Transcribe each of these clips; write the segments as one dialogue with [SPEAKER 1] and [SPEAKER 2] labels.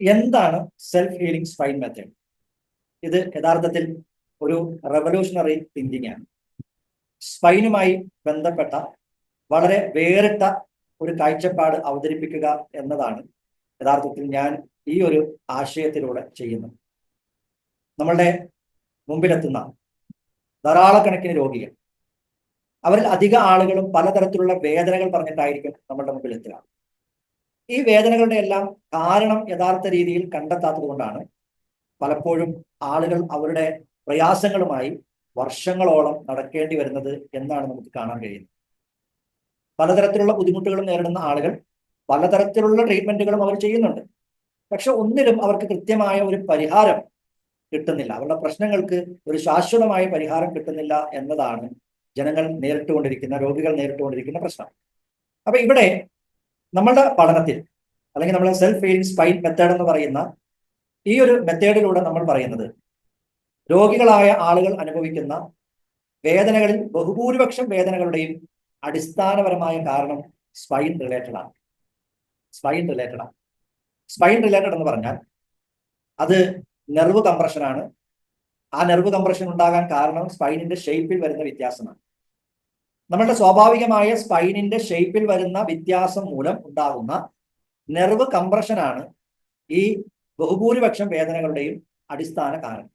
[SPEAKER 1] എന്താണ് self healing spine method ഇത് യഥാർത്ഥത്തിൽ ഒരു റെവല്യൂഷണറി തിങ്കിങ് ആണ്. സ്പൈനുമായി ബന്ധപ്പെട്ട വളരെ വേറിട്ട ഒരു കാഴ്ചപ്പാട് അവതരിപ്പിക്കുക എന്നതാണ് യഥാർത്ഥത്തിൽ ഞാൻ ഈ ഒരു ആശയത്തിലൂടെ ചെയ്യുന്നത്. നമ്മളുടെ മുമ്പിലെത്തുന്ന ധാരാളക്കണക്കിന് രോഗികൾ അവരിൽ അധിക ആളുകളും പലതരത്തിലുള്ള വേദനകൾ പറഞ്ഞിട്ടായിരിക്കും നമ്മളുടെ മുമ്പിൽ ഈ വേദനകളുടെ എല്ലാം കാരണം യഥാർത്ഥ രീതിയിൽ കണ്ടെത്താത്തത് കൊണ്ടാണ് പലപ്പോഴും ആളുകൾ അവരുടെ പ്രയാസങ്ങളുമായി വർഷങ്ങളോളം നടക്കേണ്ടി വരുന്നത് എന്നാണ് നമുക്ക് കാണാൻ കഴിയുന്നത്. പലതരത്തിലുള്ള ബുദ്ധിമുട്ടുകളും നേരിടുന്ന ആളുകൾ പലതരത്തിലുള്ള ട്രീറ്റ്മെന്റുകളും അവർ ചെയ്യുന്നുണ്ട്. പക്ഷെ ഒന്നിലും അവർക്ക് കൃത്യമായ ഒരു പരിഹാരം കിട്ടുന്നില്ല. അവരുടെ പ്രശ്നങ്ങൾക്ക് ഒരു ശാശ്വതമായ പരിഹാരം കിട്ടുന്നില്ല എന്നതാണ് ജനങ്ങൾ നേരിട്ടുകൊണ്ടിരിക്കുന്ന രോഗികൾ നേരിട്ടുകൊണ്ടിരിക്കുന്ന പ്രശ്നം. അപ്പൊ ഇവിടെ നമ്മളുടെ പഠനത്തിൽ അല്ലെങ്കിൽ നമ്മൾ സെൽഫ് ഹീലിംഗ് സ്പൈൻ മെത്തേഡ് എന്ന് പറയുന്ന ഈ ഒരു മെത്തേഡിലൂടെ നമ്മൾ പറയുന്നത് രോഗികളായ ആളുകൾ അനുഭവിക്കുന്ന വേദനകളിൽ ബഹുഭൂരിപക്ഷം വേദനകളുടെയും അടിസ്ഥാനപരമായ കാരണം സ്പൈൻ റിലേറ്റഡ് ആണ്. സ്പൈൻ റിലേറ്റഡ് ആണ്. സ്പൈൻ റിലേറ്റഡ് എന്ന് പറഞ്ഞാൽ അത് നെർവ് കംപ്രഷൻ ആണ്. ആ നെർവ് കംപ്രഷൻ ഉണ്ടാകാൻ കാരണം സ്പൈനിന്റെ ഷേപ്പിൽ വരുന്ന വ്യത്യാസമാണ്. നമ്മളുടെ സ്വാഭാവികമായ സ്പൈനിന്റെ ഷേപ്പിൽ വരുന്ന വ്യത്യാസം മൂലം ഉണ്ടാകുന്ന നെർവ് കംപ്രഷനാണ് ഈ ബഹുഭൂരിപക്ഷം വേദനകളുടെയും അടിസ്ഥാന കാരണം.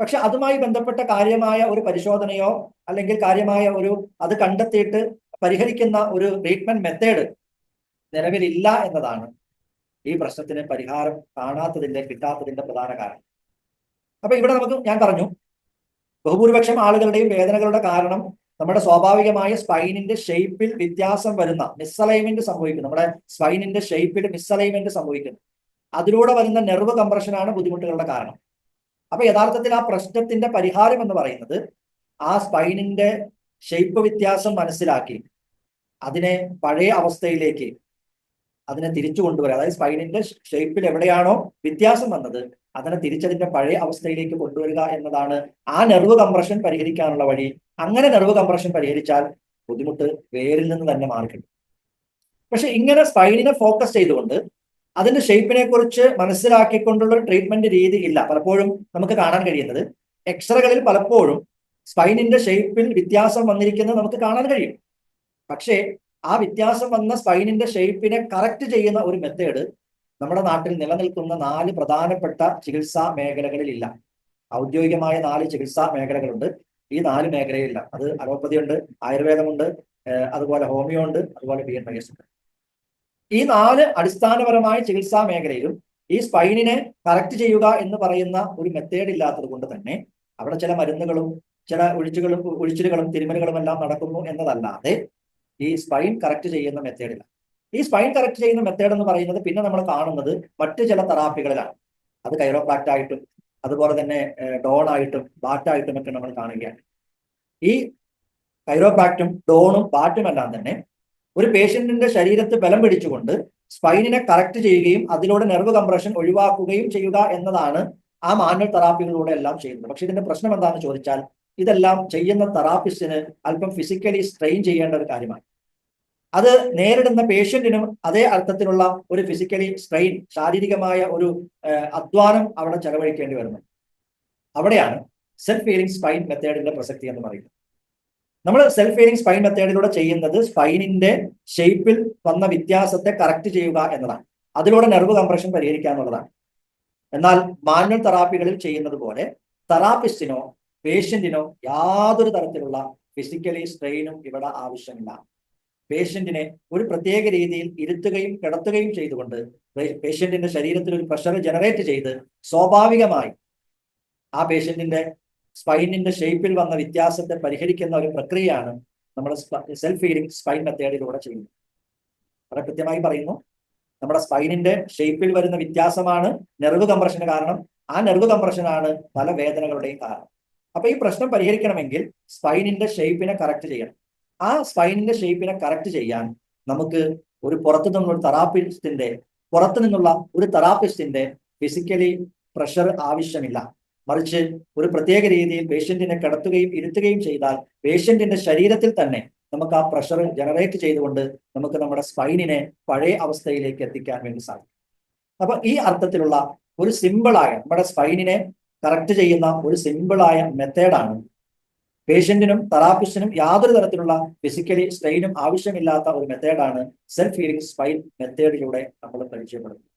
[SPEAKER 1] പക്ഷെ അതുമായി ബന്ധപ്പെട്ട കാര്യമായ ഒരു പരിശോധനയോ അല്ലെങ്കിൽ കാര്യമായ ഒരു അത് കണ്ടെത്തിയിട്ട് പരിഹരിക്കുന്ന ഒരു ട്രീറ്റ്മെന്റ് മെത്തേഡ് നിലവിലില്ല എന്നതാണ് ഈ പ്രശ്നത്തിന് പരിഹാരം കാണാത്തതിന്റെ കിട്ടാത്തതിന്റെ പ്രധാന കാരണം. അപ്പൊ ഇവിടെ നമുക്ക് ഞാൻ പറഞ്ഞു ബഹുഭൂരിപക്ഷം ആളുകളുടെയും വേദനകളുടെ കാരണം നമ്മുടെ സ്വാഭാവികമായ സ്പൈനിന്റെ ഷേപ്പിൽ വ്യത്യാസം വരുന്ന മിസ്അലൈൻമെന്റ് സംഭവിക്കുന്നു. നമ്മുടെ സ്പൈനിന്റെ ഷേപ്പിൽ മിസ്അലൈൻമെന്റ് സംഭവിക്കുന്നു. അതിലൂടെ വരുന്ന നെർവ് കംപ്രഷനാണ് ബുദ്ധിമുട്ടുകളുടെ കാരണം. അപ്പൊ യഥാർത്ഥത്തിൽ ആ പ്രശ്നത്തിന്റെ പരിഹാരം എന്ന് പറയുന്നത് ആ സ്പൈനിന്റെ ഷേപ്പ് വ്യത്യാസം മനസ്സിലാക്കി അതിനെ പഴയ അവസ്ഥയിലേക്ക് അതിനെ തിരിച്ചു കൊണ്ടുവരിക അതായത് സ്പൈനിന്റെ ഷേപ്പിൽ എവിടെയാണോ വ്യത്യാസം വന്നത് അതിനെ തിരിച്ചതിന്റെ പഴയ അവസ്ഥയിലേക്ക് കൊണ്ടുവരിക എന്നതാണ് ആ നെർവ് കംപ്രഷൻ പരിഹരിക്കാനുള്ള വഴി അങ്ങനെ നെർവ് കംപ്രഷൻ പരിഹരിച്ചാൽ ബുദ്ധിമുട്ട് വേരിൽ നിന്ന് തന്നെ മാറിക്കിട്ടും. പക്ഷെ ഇങ്ങനെ സ്പൈനിനെ ഫോക്കസ് ചെയ്തുകൊണ്ട് അതിന്റെ ഷേപ്പിനെ കുറിച്ച് മനസ്സിലാക്കിക്കൊണ്ടുള്ള ട്രീറ്റ്മെന്റ് രീതി ഇല്ല. പലപ്പോഴും നമുക്ക് കാണാൻ കഴിയുന്നത് എക്സ്റേകളിൽ പലപ്പോഴും സ്പൈനിന്റെ ഷേപ്പിൽ വ്യത്യാസം വന്നിരിക്കുന്നത് നമുക്ക് കാണാൻ കഴിയും. പക്ഷേ ആ വ്യത്യാസം വന്ന സ്പൈനിന്റെ ഷേപ്പിനെ കറക്റ്റ് ചെയ്യുന്ന ഒരു മെത്തേഡ് നമ്മുടെ നാട്ടിൽ നിലനിൽക്കുന്ന നാല് പ്രധാനപ്പെട്ട ചികിത്സാ മേഖലകളിലില്ല. ഔദ്യോഗികമായ നാല് ചികിത്സാ മേഖലകളുണ്ട്. ഈ നാല് മേഖലയില്ല. അത് അലോപ്പതി ഉണ്ട് ആയുർവേദമുണ്ട് അതുപോലെ ഹോമിയോ ഉണ്ട് അതുപോലെ ബി എൻ എസ് ഉണ്ട്. ഈ നാല് അടിസ്ഥാനപരമായ ചികിത്സാ മേഖലയിലും ഈ സ്പൈനിനെ കറക്റ്റ് ചെയ്യുക എന്ന് പറയുന്ന ഒരു മെത്തേഡ് ഇല്ലാത്തത് കൊണ്ട് തന്നെ അവിടെ ചില മരുന്നുകളും ചില ഒഴിച്ചുകളും ഒഴിച്ചിലുകളും തിരുമലുകളും എല്ലാം നടക്കുന്നു എന്നതല്ലാതെ ഈ സ്പൈൻ കറക്റ്റ് ചെയ്യുന്ന മെത്തേഡില്ല ഈ സ്പൈൻ കറക്റ്റ് ചെയ്യുന്ന മെത്തേഡ് എന്ന് പറയുന്നത് പിന്നെ നമ്മൾ കാണുന്നത് മറ്റു ചില തെറാപ്പികളിലാണ് അത് കൈറോപ്രാക്റ്റ് ആയിട്ടും അതുപോലെ തന്നെ ഡോണായിട്ടും ബാറ്റായിട്ടും ഒക്കെ നമ്മൾ കാണുകയാണ്. ഈ കൈറോപാക്റ്റും ഡോണും ബാറ്റും എല്ലാം തന്നെ ഒരു പേഷ്യന്റിന്റെ ശരീരത്ത് ബലം പിടിച്ചുകൊണ്ട് സ്പൈനിനെ കറക്റ്റ് ചെയ്യുകയും അതിലൂടെ നെർവ് കംപ്രഷൻ ഒഴിവാക്കുകയും ചെയ്യുക എന്നതാണ് ആ മാനുവൽ തെറാപ്പികളിലൂടെ എല്ലാം ചെയ്യുന്നത്. പക്ഷെ ഇതിന്റെ പ്രശ്നം എന്താണെന്ന് ചോദിച്ചാൽ ഇതെല്ലാം ചെയ്യുന്ന തെറാപ്പിസ്റ്റിന് അല്പം ഫിസിക്കലി സ്ട്രെയിൻ ചെയ്യേണ്ട ഒരു കാര്യമാണ്. അത് നേരിടുന്ന പേഷ്യന്റിനും അതേ അർത്ഥത്തിലുള്ള ഒരു ഫിസിക്കലി സ്ട്രെയിൻ ശാരീരികമായ ഒരു അധ്വാനം അവിടെ ചെലവഴിക്കേണ്ടി വരുന്നത് അവിടെയാണ് സെൽഫ് ഹീലിംഗ് സ്പൈൻ മെത്തേഡിന്റെ പ്രസക്തി എന്ന് പറയുന്നത്. നമ്മൾ സെൽഫ് ഹീലിംഗ് സ്പൈൻ മെത്തേഡിലൂടെ ചെയ്യുന്നത് സ്പൈനിന്റെ ഷേപ്പിൽ വന്ന വ്യത്യാസത്തെ കറക്റ്റ് ചെയ്യുക എന്നതാണ്. അതിലൂടെ നെർവ് കംപ്രഷൻ പരിഹരിക്കുക എന്നുള്ളതാണ്. എന്നാൽ മാനുവൽ തെറാപ്പികളിൽ ചെയ്യുന്നത് പോലെ തെറാപ്പിസ്റ്റിനോ പേഷ്യന്റിനോ യാതൊരു തരത്തിലുള്ള ഫിസിക്കലി സ്ട്രെയിനും ഇവിടെ ആവശ്യമില്ല. പേഷ്യന്റിനെ ഒരു പ്രത്യേക രീതിയിൽ ഇരുത്തുകയും കിടത്തുകയും ചെയ്തുകൊണ്ട് പേഷ്യന്റിന്റെ ശരീരത്തിൽ ഒരു പ്രഷർ ജനറേറ്റ് ചെയ്ത് സ്വാഭാവികമായി ആ പേഷ്യന്റിന്റെ സ്പൈനിന്റെ ഷേപ്പിൽ വന്ന വ്യത്യാസത്തെ പരിഹരിക്കുന്ന ഒരു പ്രക്രിയയാണ് നമ്മൾ സെൽഫ് ഹീലിംഗ് സ്പൈൻ മെത്തേഡിലൂടെ ചെയ്യുന്നത്. വളരെ കൃത്യമായി പറയുന്നു. നമ്മുടെ സ്പൈനിന്റെ ഷേപ്പിൽ വരുന്ന വ്യത്യാസമാണ് നെർവ് കംപ്രഷന് കാരണം. ആ നെർവ് കംപ്രഷനാണ് പല വേദനകളുടെയും കാരണം. അപ്പൊ ഈ പ്രശ്നം പരിഹരിക്കണമെങ്കിൽ സ്പൈനിന്റെ ഷേപ്പിനെ കറക്റ്റ് ചെയ്യണം. ആ സ്പൈനിന്റെ ഷേപ്പിനെ കറക്റ്റ് ചെയ്യാൻ നമുക്ക് ഒരു പുറത്തു നിന്നുള്ള തെറാപ്പിസ്റ്റിന്റെ പുറത്തു നിന്നുള്ള ഒരു തെറാപ്പിസ്റ്റിന്റെ ഫിസിക്കലി പ്രഷർ ആവശ്യമില്ല. മറിച്ച് ഒരു പ്രത്യേക രീതിയിൽ പേഷ്യന്റിനെ കിടത്തുകയും ഇരുത്തുകയും ചെയ്താൽ പേഷ്യന്റിന്റെ ശരീരത്തിൽ തന്നെ നമുക്ക് ആ പ്രഷർ ജനറേറ്റ് ചെയ്തുകൊണ്ട് നമുക്ക് നമ്മുടെ സ്പൈനിനെ പഴയ അവസ്ഥയിലേക്ക് എത്തിക്കാൻ വേണ്ടി സാധിക്കും. അപ്പൊ ഈ അർത്ഥത്തിലുള്ള ഒരു സിമ്പിളായ നമ്മുടെ സ്പൈനിനെ കറക്റ്റ് ചെയ്യുന്ന ഒരു സിമ്പിളായ മെത്തേഡാണ് പേഷ്യന്റിനും തെറാപ്പിസ്റ്റിനും യാതൊരു തരത്തിലുള്ള ഫിസിക്കലി സ്ട്രെയിനും ആവശ്യമില്ലാത്ത ഒരു മെത്തേഡാണ് സെൽഫ് ഹീലിംഗ് സ്പൈൻ മെത്തേഡിലൂടെ നമ്മൾ പരിചയപ്പെടുന്നത്.